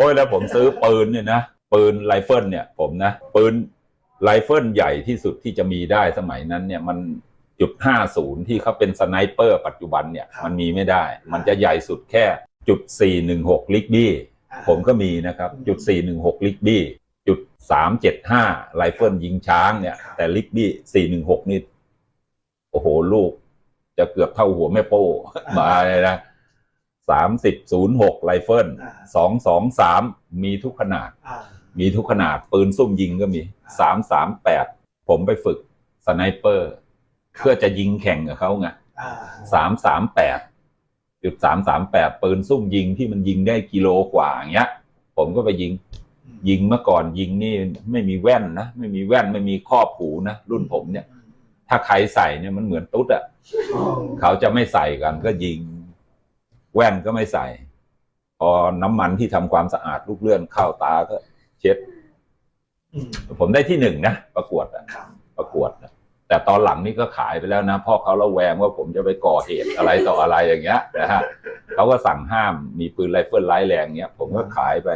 อ้ยแล้วผมซื้อปืนเนี่ยนะปืนไรเฟิลเนี่ยผมนะปืนไรเฟิลใหญ่ที่สุดที่จะมีได้สมัยนั้นเนี่ยมันจุดห้าศูนย์ที่เขาเป็นสไนเปอร์ปัจจุบันเนี่ยครับมันมีไม่ได้ มันจะใหญ่สุดแค่จุดสี่หนึ่งหกลิกบี้อ่าผมก็มีนะครับจุดสี่หนึ่งหกลิกบี้จุดสามเจ็ดห้าไรเฟิลยิงช้างเนี่ย แต่ลิกบี้สี่หนึ่งหกนี่โอ้โหลูก จะเกือบเท่าหัวแม่โป้มาเลยนะ สามสิบศูนย์หกไรเฟิลอ่าสองสองสามมีทุกขนาดอ่ามีทุกขนาดปืนซุ่มยิงก็มีสามสามแปดผมไปฝึกสไนเปอร์ เพื่อจะยิงแข่งกับเขาไงอ่าสามสามแปดจุดสามสามแปดปืนซุ่มยิงที่มันยิงได้กิโลกว่าอย่างเงี้ย ผมก็ไปยิง ยิงเมื่อก่อนยิงนี่ไม่มีแว่นนะ ไม่มีแว่นไม่มีครอบหูนะ รุ่นผมเนี่ย ถ้าใครใส่เนี่ยมันเหมือนตุ๊ดอะอ๋อเขาจะไม่ใส่กันก็ยิง แว่นก็ไม่ใส่ พอน้ำมันที่ทำความสะอาดลูกเลื่อนเข้าตาก็ เช็ดอืมผมได้ที่หนึ่งนะประกวดอะครับประกวดนะแต่ตอนหลังนี่ก็ขายไปแล้วนะเพ่อเขาระแวงว่าผมจะไปก่อเหตุอะไรต่ออะไรอย่างเงี้ยนะฮะเขาก็สั่งห้ามมีปืนไรเฟิลร้ายแรงเงี้ย ผมก็ขายไป